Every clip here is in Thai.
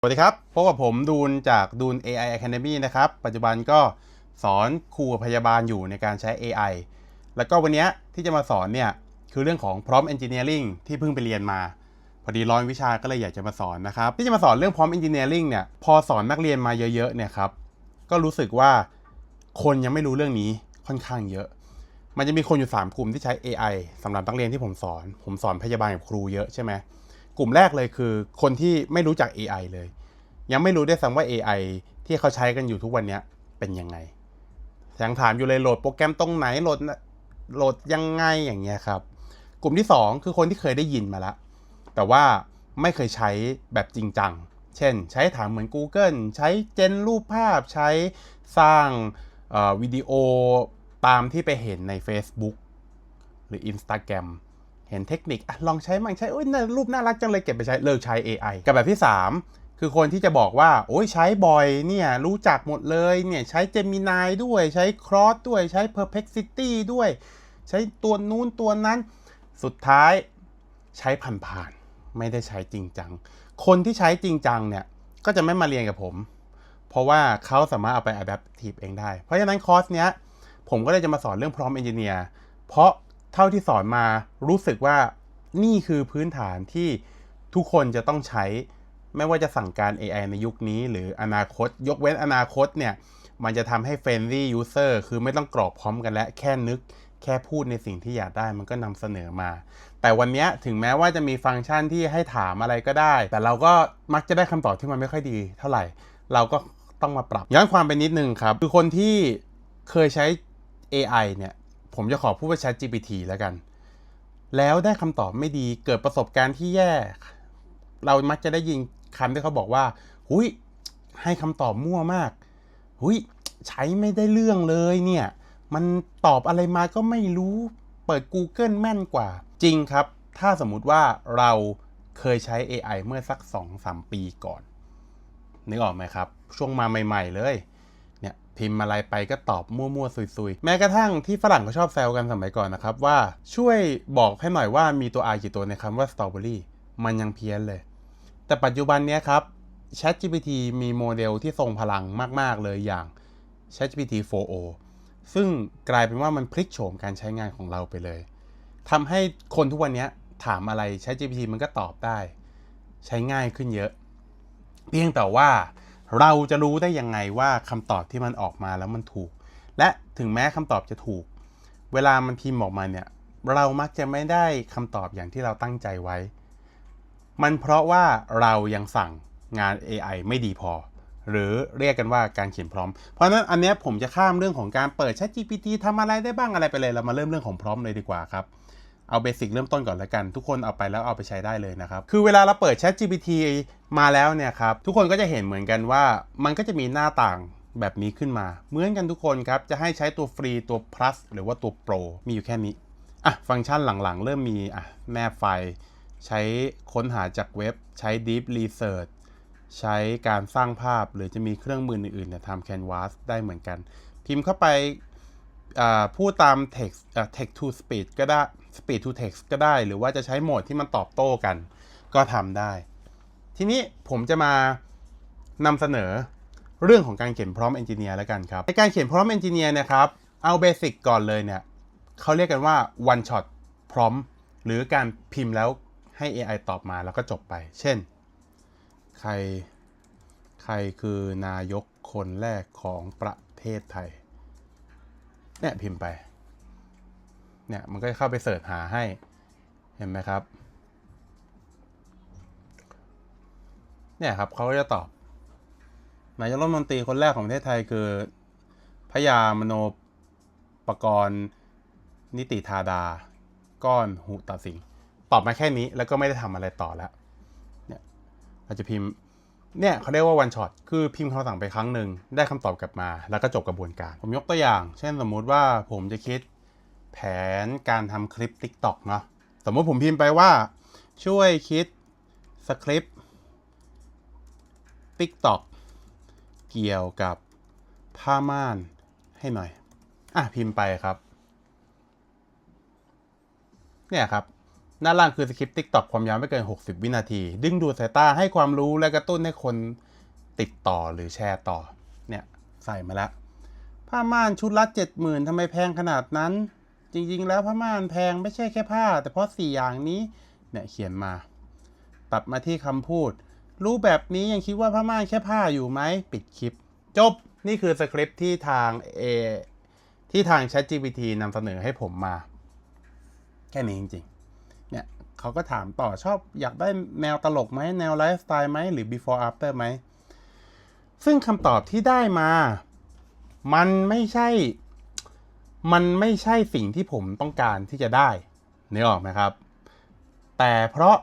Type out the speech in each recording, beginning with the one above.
สวัสดีครับ พบกับผมดูนจากดูน AI Academy นะครับ ปัจจุบันก็สอนครูพยาบาลอยู่ในการใช้ AI แล้วก็วันนี้ที่จะมาสอนเนี่ย คือเรื่องของ prompt engineering ที่เพิ่งไปเรียนมา พอดีร้อนวิชาก็เลยอยากจะมาสอนนะครับ ที่จะมาสอนเรื่อง prompt engineering เนี่ย พอสอนนักเรียนมาเยอะๆเนี่ยครับ ก็รู้สึกว่าคนยังไม่รู้เรื่องนี้ค่อนข้างเยอะ มันจะมีคนอยู่ 3 กลุ่มที่ใช้ AI สำหรับนักเรียนที่ผมสอน ผมสอนพยาบาลกับครูเยอะใช่ไหม กลุ่มแรกเลยคือคนที่ไม่รู้จัก AI เลย ยังไม่รู้ได้วยซ้ำว่า AI ที่เขาใช้กันอยู่ทุกวันนี้เป็นยังไงยังถามอยู่เลยโหลดโปรแกรมตรงไหนโหลดโหลดยังไงอย่างเงี้ยครับ กลุ่มที่ 2 คือคนที่เคยได้ยินมาแล้วแต่ว่าไม่เคยใช้แบบจริงจัง เช่น ใช้ถามเหมือน Google ใช้เจนรูปภาพใช้สร้างวิดีโอตามที่ไปเห็นใน Facebook หรือ Instagram เห็นเทคนิคอลองใช้มั่งใช้โอ้ยน่ารูปน่ารักจังเลยเก็บไปใช้เลิกใช้ AI กับแบบที่ 3 คือคนที่จะบอกว่าโอ้ยใช้บ่อยเนี่ยรู้จักหมดเลยเนี่ยใช้ Gemini ด้วยใช้ Cross ด้วยใช้ Perplexity ด้วย ใช้ตัวนู้นตัวนั้น สุดท้ายใช้ผ่านๆไม่ได้ใช้จริงจัง คนที่ใช้จริงจังเนี่ยก็จะไม่มาเรียนกับผม เพราะว่าเขาสามารถเอาไป adaptive เองได้ เพราะฉะนั้นคอร์สเนี้ยผมก็เลยจะมาสอนเรื่อง prompt engineer เพราะ ท่าที่สอนมารู้สึกว่านี่คือพื้นฐานที่ทุกคนจะต้องใช้ ไม่ว่าจะสั่งการ AI ในยุคนี้ หรืออนาคต ยกเว้นอนาคตเนี่ย มันจะทำให้ friendly user คือไม่ต้องกรอกพร้อมกันและแค่นึก แค่พูดในสิ่งที่อยากได้มันก็นำเสนอมา แต่วันนี้ถึงแม้ว่าจะมีฟังก์ชันที่ให้ถามอะไรก็ได้ แต่เราก็มักจะได้คำตอบที่มันไม่ค่อยดี เท่าไหร่ เราก็ต้องมาปรับย้อนความไปนิดนึงครับ คือคนที่เคยใช้ AI เนี่ย ผมจะขอพูดว่า Chat GPT แล้วกัน แล้วได้คำตอบไม่ดีเกิดประสบการณ์ที่แย่ เรามักจะได้ยินคำที่เขาบอกว่า หุยให้คำตอบมั่วมาก หุยใช้ไม่ได้เรื่องเลยเนี่ย มันตอบอะไรมาก็ไม่รู้ เปิด Google แม่นกว่า จริงครับ ถ้าสมมุติว่าเราเคยใช้ AI เมื่อสัก 2-3 ปีก่อน นึกออกไหมครับ ช่วงมาใหม่ ๆ เลยเนี่ย พิมพ์อะไรไปก็ตอบมั่วๆซุยๆ แม้กระทั่งที่ฝรั่งเขาชอบแซวกันสมัยก่อนนะครับว่าช่วยบอกให้หน่อยว่ามีตัว R กี่ตัวในคำว่า strawberry มันยังเพี้ยนเลย แต่ปัจจุบันนี้ครับ ChatGPT มีโมเดลที่ทรงพลังมาก ๆ เลยอย่าง ChatGPT 4o ซึ่งกลายเป็นว่ามันพลิกโฉมการใช้งานของเราไปเลย ทำให้คนทุกวันนี้ถามอะไร ChatGPT มันก็ตอบได้ ใช้ง่ายขึ้นเยอะ เพียงแต่ว่า เราจะรู้ได้ยังไงว่าคำตอบที่มันออกมาแล้วมันถูก และถึงแม้คำตอบจะถูก เวลามันพิมพ์ออกมาเนี่ยเรามักจะไม่ได้คำตอบอย่างที่เราตั้งใจไว้ มันเพราะว่าเรายังสั่งงาน AI ไม่ดีพอ หรือเรียกกันว่าการเขียนพร้อม เพราะฉะนั้นอันนี้ผมจะข้ามเรื่องของการเปิด Chat GPT ทำอะไรได้บ้างอะไรไปเลย เรามาเริ่มเรื่องของพร้อมเลยดีกว่าครับ เอาเบสิกเริ่มต้นก่อนแล้วกัน ทุกคนเอาไปแล้วเอาไปใช้ได้เลยนะครับ คือเวลาเราเปิด Chat GPT มาแล้วเนี่ยครับ ทุกคนก็จะเห็นเหมือนกันว่า มันก็จะมีหน้าต่างแบบนี้ขึ้นมา เหมือนกันทุกคนครับ จะให้ใช้ตัวฟรีตัว plus หรือว่าตัว pro มีอยู่แค่นี้ อะ ฟังก์ชันหลังๆ เริ่มมีอะแนบไฟ ใช้ค้นหาจากเว็บ ใช้ deep research ใช้การสร้างภาพหรือจะมีเครื่องมืออื่นๆเนี่ยทำ canvas ได้เหมือนกัน พิมพ์เข้าไปอ่าพูดตาม text อ่า text to speech ก็ได้ speech to text ก็ได้ หรือว่าจะใช้โหมดที่มันตอบโต้กัน ก็ทำได้ ทีนี้ผมจะมานำเสนอเรื่องของการเขียนพร้อม engineer แล้วกันครับในการเขียนพร้อม engineer เนะครับเอาเบสิกก่อนเลยเนี่ยเขาเรียกกันว่า one shot prompt หรือการพิมพ์แล้วให้ AI ตอบมาแล้วก็จบไป เช่น ใครใครคือนายกคนแรกของประเทศไทยเนี่ยพิมพ์ไป เนี่ยมันก็จะเข้าไปเสิร์ชหาให้ เห็นไหมครับ เนี่ยครับเขาก็จะตอบนายกรัฐมนตรีคนแรกของประเทศไทยคือพยามโนปกรณ์นิติธาดา ก้อนหุตสิงตอบมาแค่นี้แล้วก็ไม่ได้ทำอะไรต่อแล้วเนี่ยเราจะพิมพ์เนี่ยเขาเรียกว่า one shot คือพิมพ์คำสั่งไปครั้งหนึ่งได้คำตอบกลับมา แล้วก็จบกระบวนการ ผมยกตัวอย่าง เช่นสมมุติว่าผมจะคิด แผนการทำคลิป TikTok เนาะสมมติผมพิมพ์ไปว่าช่วยคิดสคริปต์ TikTok เกี่ยวกับผ้าม่านให้หน่อย อะ พิมพ์ไปครับ เนี่ยครับหน้าล่างคือสคริปต์ TikTok ความยาวไม่เกิน 60 วินาที ดึงดูดสายตาให้ความรู้และกระตุ้นให้คนติดต่อหรือแชร์ต่อ เนี่ย ใส่มาแล้วผ้าม่านชุดละ 70,000ทำไมแพงขนาดนั้น จริงๆ แล้วผ้าม่านแพงไม่ใช่แค่ผ้า แต่เพราะ4อย่างนี้เนี่ยเขียนมาตัดมาที่คำพูด รู้แบบนี้ยังคิดว่าผ้าม่านแค่ผ้าอยู่ไหมปิดคลิป จบนี่คือสคริปต์ที่ทางเอที่ทาง ChatGPT นำเสนอให้ผมมา แค่นี้จริงๆ เนี่ยเขาก็ถามต่อชอบอยากได้แนวตลกไหมแนวไลฟ์สไตล์ไหมหรือ before after ไหม ซึ่งคำตอบที่ได้มา มันไม่ใช่ มันไม่ใช่สิ่งที่ผมต้องการที่จะได้นึกออกไหมครับ แต่เพราะ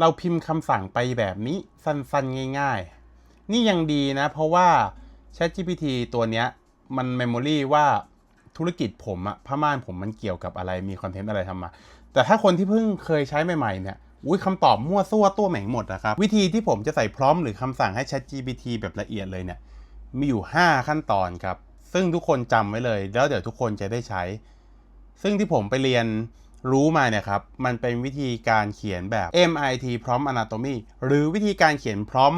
เราพิมพ์คำสั่งไปแบบนี้สั้นๆ ง่าย ๆ นี่ยังดีนะ เพราะว่า ChatGPT ตัวเนี้ย มันเมมโมรีว่าธุรกิจผมอะผ้าม่านผมมันเกี่ยวกับอะไรมีคอนเทนต์อะไรทำมา แต่ถ้าคนที่เพิ่งเคยใช้ใหม่ ๆ เนี่ยอุ้ยคำตอบมั่วซั่วตัวแหม่งหมดนะครับ วิธีที่ผมจะใส่พร้อมหรือคำสั่งให้ ChatGPT แบบละเอียดเลยเนี่ย มีอยู่ 5 ขั้นตอนครับ ซึ่งทุกคนจำไว้เลย แล้วเดี๋ยวทุกคนจะได้ใช้ ซึ่งที่ผมไปเรียนรู้มาเนี่ยครับ มันเป็นวิธีการเขียนแบบ MIT Prompt Anatomy หรือวิธีการเขียนพร้อม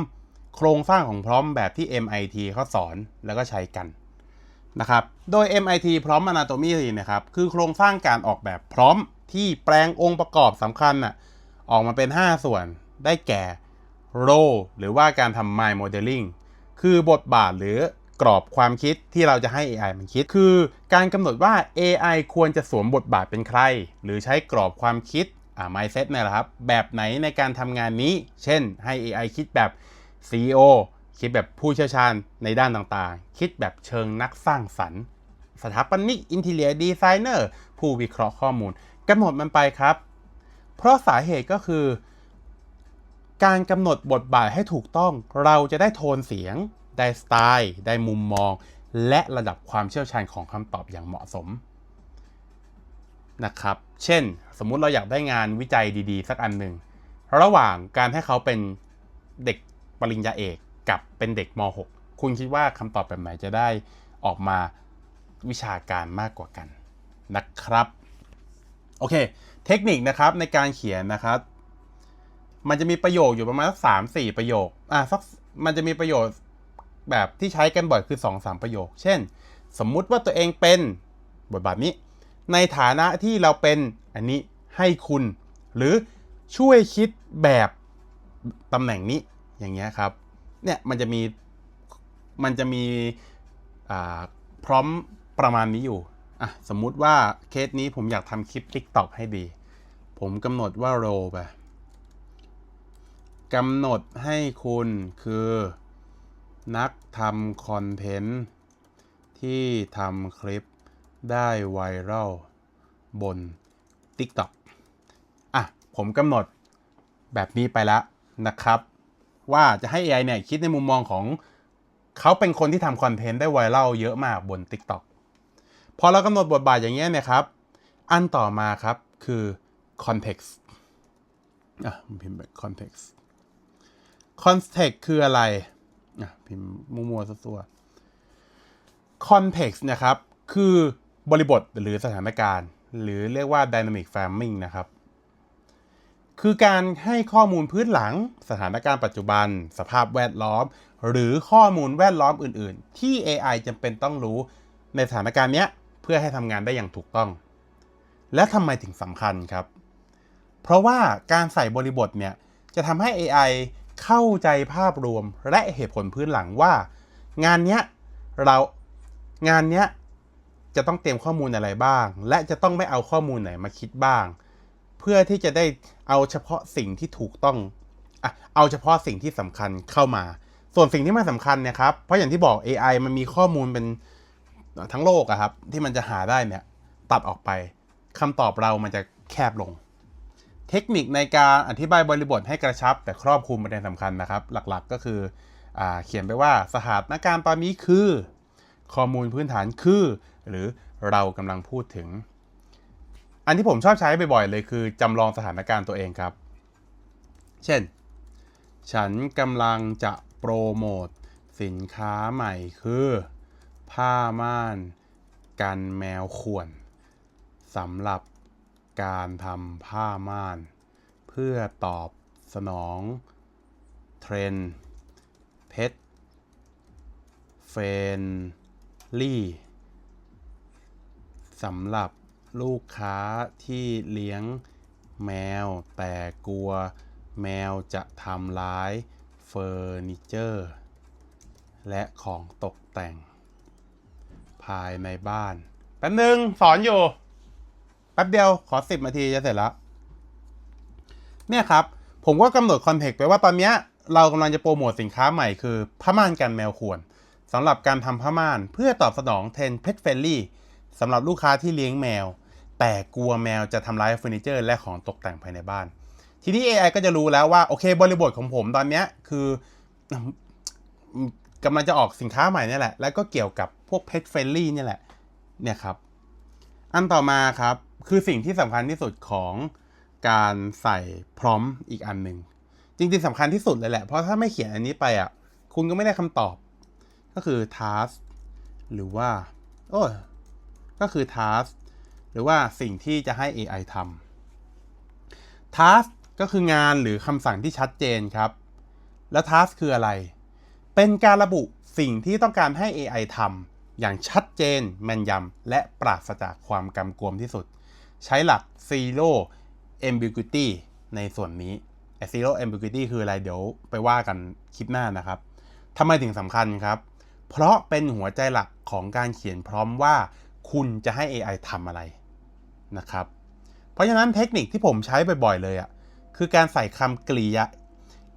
โครงสร้างของพร้อมแบบที่ MIT เขาสอนแล้วก็ใช้กันนะครับ โดย MIT Prompt Anatomy นะครับ คือโครงสร้างการออกแบบพร้อมที่แปลงองค์ประกอบสำคัญน่ะออกมาเป็น 5 ส่วนได้แก่ role หรือว่าการทำ mind modeling คือบทบาทหรือ กรอบความคิดที่เราจะให้ AI มันคิด คือ การกำหนดว่า AI ควรจะสวมบทบาทเป็นใคร หรือใช้กรอบความคิดอ่า mindset นี่แหละครับ แบบไหนในการทำงานนี้ เช่น ให้ AI คิดแบบ CEO คิดแบบผู้เชี่ยวชาญในด้านต่างๆ คิดแบบเชิงนักสร้างสรรค์ สถาปนิกอินเทเลียดีไซเนอร์ผู้วิเคราะห์ข้อมูลกำหนดมันไปครับ เพราะสาเหตุก็คือ การกำหนดบทบาทให้ถูกต้อง เราจะได้โทนเสียง ได้สไตล์ ได้มุมมอง และระดับความเชี่ยวชาญของคำตอบอย่างเหมาะสมนะครับ เช่น สมมุติเราอยากได้งานวิจัยดีๆ สักอันหนึ่ง ระหว่างการให้เขาเป็นเด็กปริญญาเอกกับเป็นเด็กม .6 คุณคิดว่าคำตอบแบบไหนจะได้ออกมาวิชาการมากกว่ากันนะครับ โอเค เทคนิคนะครับในการเขียนนะครับ มันจะมีประโยคอยู่ประมาณสักสามสี่ประโยค อะสักมันจะมีประโยชน์ แบบที่ใช้กันบ่อยคือ2อสามประโยค เช่น สมมุติว่าตัวเองเป็นบทบาทนี้ ในฐานะที่เราเป็นอันนี้ให้คุณ หรือช่วยคิดแบบตำแหน่งนี้อย่างเงี้ยครับเนี่ยมันจะมีมันจะมีพร้อมประมาณนี้อยู่อะสมมุติว่าเคสนี้ผมอยากทำคลิป TikTok ให้ดี ผมกำหนดว่าโรไปกำหนดให้คุณคือ นักทำคอนเทนต์ที่ทำคลิปได้ไวรัลบน TikTok อะ ผมกำหนดแบบนี้ไปแล้วนะครับ ว่าจะให้ AI เนี่ยคิดในมุมมองของเขาเป็นคนที่ทำคอนเทนต์ได้ไวรัลเยอะมากบน TikTok พอเรากำหนดบทบาทอย่างเงี้ยเนี่ยครับ อันต่อมาครับคือ context อะพิมพ์แบบ context context คืออะไร พิมพ์มัวๆซัวๆ context นะครับ คือบริบทหรือสถานการณ์ หรือเรียกว่า dynamic framing นะครับ คือการให้ข้อมูลพื้นหลัง สถานการณ์ปัจจุบัน สภาพแวดล้อม หรือข้อมูลแวดล้อมอื่น ๆ ที่ AI จำเป็นต้องรู้ในสถานการณ์เนี้ย เพื่อให้ทำงานได้อย่างถูกต้อง และทำไมถึงสำคัญครับ เพราะว่าการใส่บริบทเนี่ยจะทำให้ AI เข้าใจภาพรวมและเหตุผลพื้นหลังว่า งานเนี้ยเรางานเนี้ยจะต้องเตรียมข้อมูลอะไรบ้าง และจะต้องไม่เอาข้อมูลไหนมาคิดบ้าง เพื่อที่จะได้เอาเฉพาะสิ่งที่ถูกต้องอะเอาเฉพาะสิ่งที่สำคัญเข้ามา ส่วนสิ่งที่ไม่สำคัญเนี่ยครับ เพราะอย่างที่บอก AI มันมีข้อมูลเป็นทั้งโลกอะครับ ที่มันจะหาได้เนี่ย ตัดออกไปคำตอบเรามันจะแคบลง เทคนิคในการอธิบายบริบทให้กระชับ แต่ครอบคลุมประเด็นสำคัญนะครับ หลักๆก็คืออเขียนไปว่าสถานการณ์ตอนนี้คือ ข้อมูลพื้นฐานคือ หรือเรากำลังพูดถึง อันที่ผมชอบใช้บ่อยๆเลยคือจำลองสถานการณ์ตัวเองครับ เช่น ฉันกำลังจะโปรโมทสินค้าใหม่คือ ผ้าม่าน กันแมวข่วนสำหรับ การทำผ้าม่าน เพื่อตอบสนอง เทรนด์เพชรเฟนลี่สำหรับลูกค้าที่เลี้ยงแมวแต่กลัวแมวจะทำร้ายเฟอร์นิเจอร์ และของตกแต่ง ภายในบ้านแป๊บนึง สอนอยู่ แป๊บเดียวขอสิบนาทีจะเสร็จแล้ว เนี่ยครับ ผมก็กำหนดคอนเทกต์ไปว่าตอนเนี้ยเรากำลังจะโปรโมทสินค้าใหม่คือผ้าม่านกันแมวข่วนสำหรับการทำผ้าม่านเพื่อตอบสนองเทรนเพ t เฟ r ลี่สำหรับลูกค้าที่เลี้ยงแมว แต่กลัวแมวจะทำร้ายเฟอร์นิเจอร์และของตกแต่งภายในบ้าน ทีนี้ AI ก็จะรู้แล้วว่า โอเคบริบทของผมตอนเนี้ยคือกำลังจะออกสินค้าใหม่นี่แหละ แล้วก็เกี่ยวกับพวก pet friendly นี่แหละ เนี่ยครับ อันต่อมาครับ คือสิ่งที่สำคัญที่สุดของการใส่พร้อมอีกอันหนึ่งจริงๆสำคัญที่สุดเลยแหละ เพราะถ้าไม่เขียนอันนี้ไปอะ คุณก็ไม่ได้คำตอบ ก็คือ task หรือว่าโอ้ก็คือ task หรือว่าสิ่งที่จะให้ AI ทำ task ก็คืองานหรือคำสั่งที่ชัดเจนครับ แล้ว task คืออะไร เป็นการระบุสิ่งที่ต้องการให้ AI ทำ อย่างชัดเจนแม่นยำและปราศจากความกำกวมที่สุด ใช้หลัก zero ambiguity ในส่วนนี้ zero ambiguity คืออะไรเดี๋ยวไปว่ากันคลิปหน้านะครับทำไมถึงสำคัญครับ เพราะเป็นหัวใจหลักของการเขียนพร้อมว่าคุณจะให้ AI ทำอะไรนะครับ เพราะฉะนั้นเทคนิคที่ผมใช้บ่อยๆเลยอะ่ะคือการใส่คำกริยา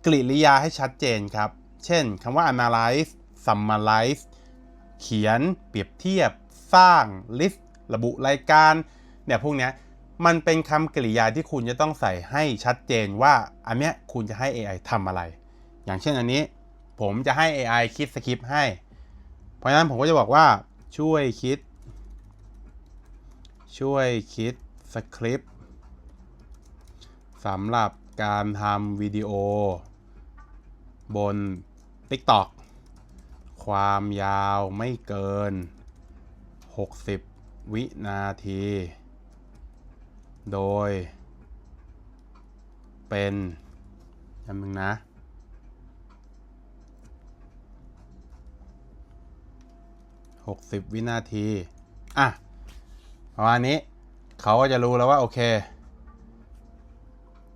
กริยาให้ชัดเจนครับ เช่นคำว่า analyze summarize เขียน เปรียบเทียบ สร้าง list ระบุรายการเนี่ยพวกเนี้ยมันเป็นคำกริยาที่คุณจะต้องใส่ให้ชัดเจนว่าอันเนี้ยคุณจะให้ AI ทำอะไร อย่างเช่นอันนี้ ผมจะให้ AI คิดสคริปต์ให้ เพราะฉะนั้นผมก็จะบอกว่าช่วยคิด ช่วยคิดสคริปต์สำหรับการทำวิดีโอบน TikTok ความยาวไม่เกิน 60 วินาที โดย เป็นจำมึงนะ60วินาที อะ ประมาณนี้ เขาก็จะรู้แล้วว่า โอเค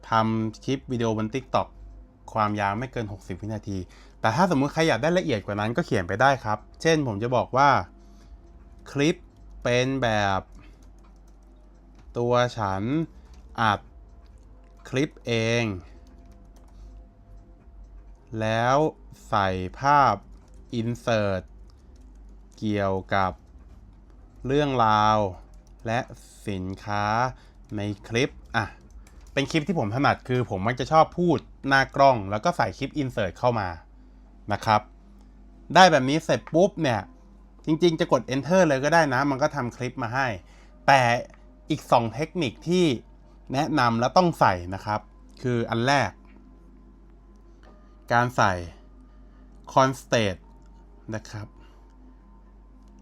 ทำคลิปวิดีโอบน TikTok ความยาวไม่เกิน 60 วินาที แต่ถ้าสมมุติใครอยากได้ละเอียดกว่านั้นก็เขียนไปได้ครับ เช่นผมจะบอกว่าคลิปเป็นแบบ ตัวฉันอัดคลิปเอง แล้วใส่ภาพ Insert เกี่ยวกับเรื่องราว และสินค้าในคลิป อะ เป็นคลิปที่ผมถนัดคือผมมักจะชอบพูดหน้ากล้อง แล้วก็ใส่คลิป Insert เข้ามา นะครับ ได้แบบนี้เสร็จปุ๊บเนี่ย จริงๆ จะกด Enter เลยก็ได้นะ มันก็ทำคลิปมาให้ แต่อีก 2 เทคนิคที่แนะนำแล้วต้องใส่นะครับ คืออันแรก การใส่ constate นะครับ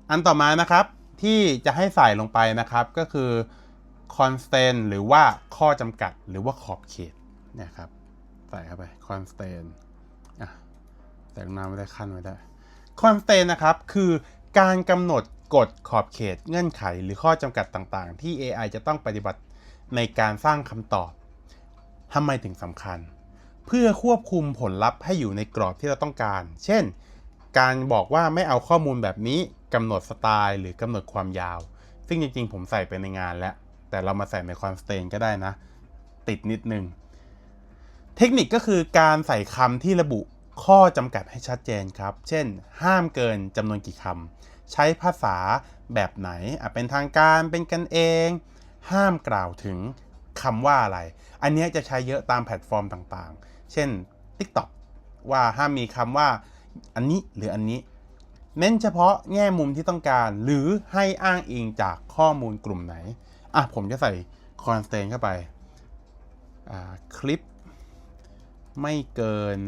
อันต่อมานะครับที่จะให้ใส่ลงไปนะครับก็คือ constant หรือว่าข้อจำกัดหรือว่าขอบเขตนะครับ ใส่เข้าไป constant แต่งนามไม่ได้ขั้นไว้ได้ constant นะครับ คือการกำหนดกฎขอบเขตเงื่อนไข หรือข้อจำกัดต่างๆ ที่ AI จะต้องปฏิบัติในการสร้างคำตอบทำไมถึงสำคัญ เพื่อควบคุมผลลัพธ์ให้อยู่ในกรอบที่เราต้องการ เช่น การบอกว่าไม่เอาข้อมูลแบบนี้กำหนดสไตล์ หรือกำหนดความยาว ซึ่งจริงๆ ผมใส่ไปในงานแล้ว แต่เรามาใส่ในคอนสเตนก็ได้นะ ติดนิดนึง เทคนิคก็คือการใส่คำที่ระบุ ข้อจำกัดให้ชัดเจนครับ เช่น ห้ามเกินจำนวนกี่คำ ใช้ภาษาแบบไหนอาจเป็นทางการ เป็นกันเอง ห้ามกล่าวถึงคำว่าอะไร อันนี้จะใช้เยอะตามแพลตฟอร์มต่างๆ เช่น TikTok ว่าห้ามมีคำว่าอันนี้หรืออันนี้ เน้นเฉพาะแง่มุมที่ต้องการ หรือให้อ้างอิงจากข้อมูลกลุ่มไหน อะ ผมจะใส่ constant เข้าไปคลิปไม่เกิน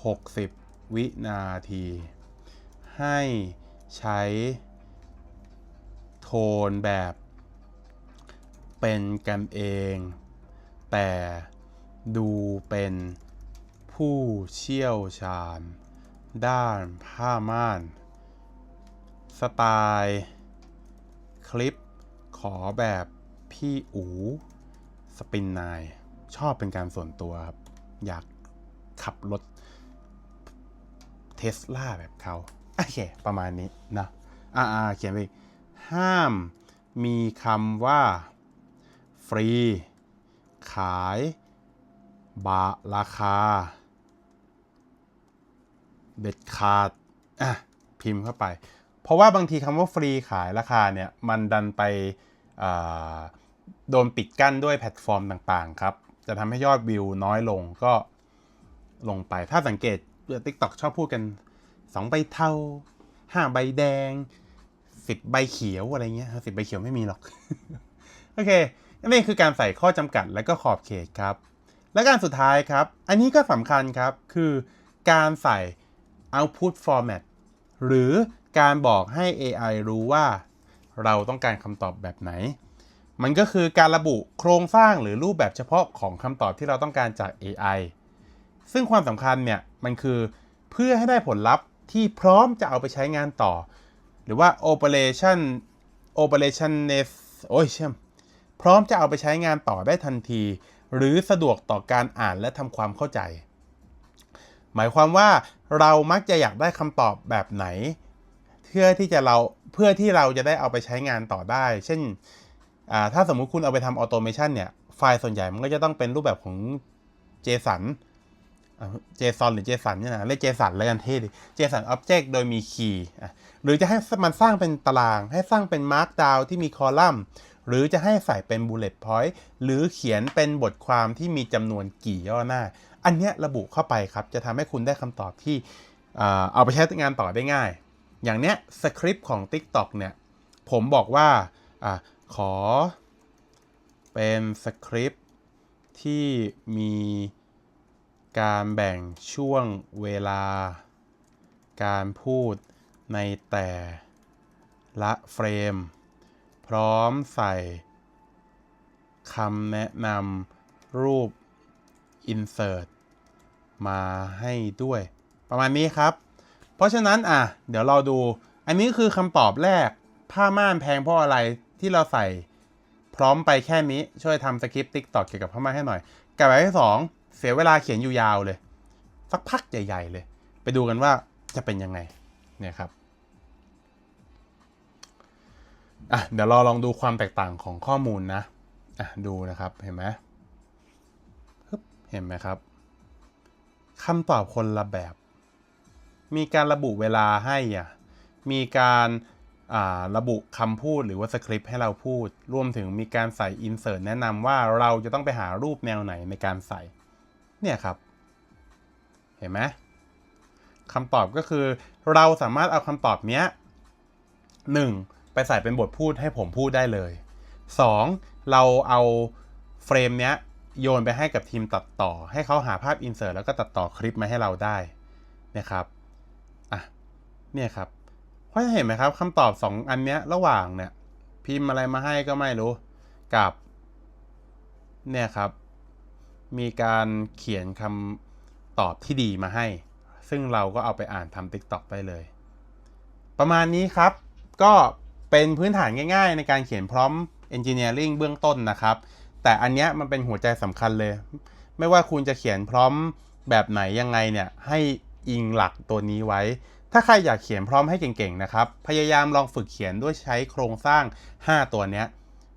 60 วินาที ให้ใช้โทนแบบ เป็นกันเอง แต่ดูเป็นผู้เชี่ยวชาญ ด้านผ้าม่าน สไตล์คลิปขอแบบพี่อูสปินนาย ชอบเป็นการส่วนตัวครับ อยากขับรถ เทสลาแบบเขาโอเค ประมาณนี้นะอ่าเขียนไปห้ามมีคำว่า ฟรี ขาย บาราคา เด็ดขาดอะพิมพ์เข้าไป เพราะว่าบางทีคำว่าฟรีขายราคาเนี่ย มันดันไปโดนปิดกั้นด้วยแพลตฟอร์มต่างๆ ครับ จะทำให้ยอดวิวน้อยลงก็ลงไป ถ้าสังเกต ติ๊กต็อกชอบพูดกันสองใบเทาห้าใบแดงสิบใบเขียวอะไรเงี้ยสิบใบเขียวไม่มีหรอก โอเคนี่คือการใส่ข้อจำกัดและก็ขอบเขตครับ และการสุดท้ายครับ อันนี้ก็สำคัญครับ คือการใส่ output format หรือการบอกให้ AI รู้ว่าเราต้องการคำตอบแบบไหน มันก็คือการระบุโครงสร้างหรือรูปแบบเฉพาะของคำตอบที่เราต้องการจาก AI ซึ่งความสำคัญเนี่ยมันคือเพื่อให้ได้ผลลัพธ์ที่พร้อมจะเอาไปใช้งานต่อ หรือว่า operation operationless โอ้ยเชื่อมพร้อมจะเอาไปใช้งานต่อได้ทันที หรือสะดวกต่อการอ่านและทำความเข้าใจ หมายความว่าเรามักจะอยากได้คำตอบแบบไหน เพื่อที่จะเราเพื่อที่เราจะได้เอาไปใช้งานต่อได้ เช่นอ่าถ้าสมมุติคุณเอาไปทำออโตเมชันเนี่ย ไฟล์ส่วนใหญ่มันก็จะต้องเป็นรูปแบบของ JSON เจสันหรือ JSON เนี่ยนะเรียก JSON แล้วกันเท่ดิ JSON Object โดยมีคีย์หรือจะให้มันสร้างเป็นตาราง ให้สร้างเป็น Markdown ที่มีคอลัมน์หรือจะให้ใส่เป็น Bullet Point หรือเขียนเป็นบทความที่มีจำนวนกี่ย่อหน้า อันเนี้ยระบุเข้าไปครับ จะทำให้คุณได้คำตอบที่เอาไปใช้งานต่อได้ง่าย อย่างเนี้ยสคริปต์ของ TikTok เนี่ยผมบอกว่าอ่าขอเป็นสคริปต์ที่มี การแบ่งช่วงเวลา การพูดในแต่ละเฟรม พร้อมใส่คำแนะนำรูป insert มาให้ด้วย ประมาณนี้ครับ เพราะฉะนั้นอะ เดี๋ยวเราดู อันนี้คือคำตอบแรก ผ้าม่านแพงเพราะอะไรที่เราใส่พร้อมไปแค่นี้ช่วยทำสคริปต์ติ๊กตอกเกี่ยวกับผ้าม่านให้หน่อย กับแบบที่สอง เสียเวลาเขียนอยู่ยาวเลย สักพักใหญ่ ๆ เลย ไปดูกันว่าจะเป็นยังไงเนี่ยครับอะเดี๋ยวเราลองดูความแตกต่างของข้อมูลนะอะดูนะครับเห็นไหมเห็นไหมครับคำตอบคนละแบบ มีการระบุเวลาให้อะมีการอ่าระบุคำพูดหรือว่าสคริปต์ให้เราพูด รวมถึงมีการใส่อินเสิร์ตแนะนำว่าเราจะต้องไปหารูปแนวไหนในการใส่ เนี่ยครับ เห็นไหมคำตอบก็คือ เราสามารถเอาคำตอบเนี้ยหนึ่งไปใส่เป็นบทพูดให้ผมพูดได้เลยสองเราเอาเฟรมเนี้ยโยนไปให้กับทีมตัดต่อ ให้เขาหาภาพอินเสิร์ตแล้วก็ตัดต่อคลิปมาให้เราได้นะครับอะเนี่ยครับเพราะเห็นไหมครับคำตอบสองอันเนี้ยระหว่างเนี่ยพิมพ์อะไรมาให้ก็ไม่รู้กับ เนี่ยครับ มีการเขียนคำตอบที่ดีมาให้ ซึ่งเราก็เอาไปอ่านทำ TikTok ได้เลย ประมาณนี้ครับ ก็เป็นพื้นฐานง่ายๆ ในการเขียนพร้อม Engineering เบื้องต้นนะครับ แต่อันเนี้ยมันเป็นหัวใจสำคัญเลย ไม่ว่าคุณจะเขียนพร้อมแบบไหนยังไงเนี่ยให้อิงหลักตัวนี้ไว้ ถ้าใครอยากเขียนพร้อมให้เก่งๆนะครับ พยายามลองฝึกเขียนด้วยใช้โครงสร้าง 5 ตัวเนี้ย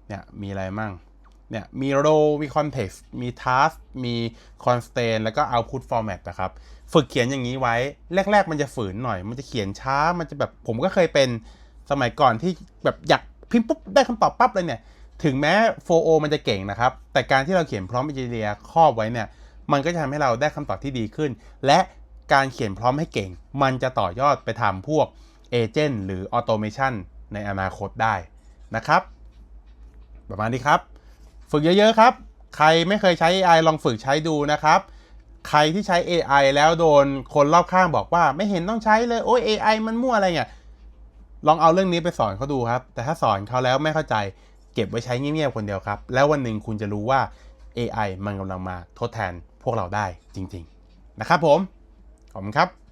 เนี่ยมีอะไรมั่ง เนี่ยมี role มี context มี task มี constraint แล้วก็ output format นะครับ ฝึกเขียนอย่างนี้ไว้ แรก ๆ มันจะฝืนหน่อย มันจะเขียนช้า มันจะแบบผมก็เคยเป็นสมัยก่อนที่แบบอยากพิมพ์ปุ๊บ ได้คำตอบปั๊บเลยเนี่ย ถึงแม้ 4O มันจะเก่งนะครับ แต่การที่เราเขียนพร้อม engineer ครอบไว้เนี่ย มันก็จะทำให้เราได้คำตอบที่ดีขึ้น และการเขียนพร้อมให้เก่ง มันจะต่อยอดไปทำพวกเอเจนต์หรือออโตเมชันในอนาคตได้นะครับ ประมาณนี้ครับ ฝึกเยอะๆครับ ใครไม่เคยใช้ AI ลองฝึกใช้ดูนะครับ ใครที่ใช้ AI แล้วโดนคนรอบข้างบอกว่า ไม่เห็นต้องใช้เลยโอ้ย AI มันมั่วอะไรเงี้ยลองเอาเรื่องนี้ไปสอนเขาดูครับ แต่ถ้าสอนเขาแล้วไม่เข้าใจ เก็บไว้ใช้เงียบๆคนเดียวครับ แล้ววันหนึ่งคุณจะรู้ว่า AI มันกำลังมาทดแทนพวกเราได้จริง ๆ นะครับผม ขอบคุณครับ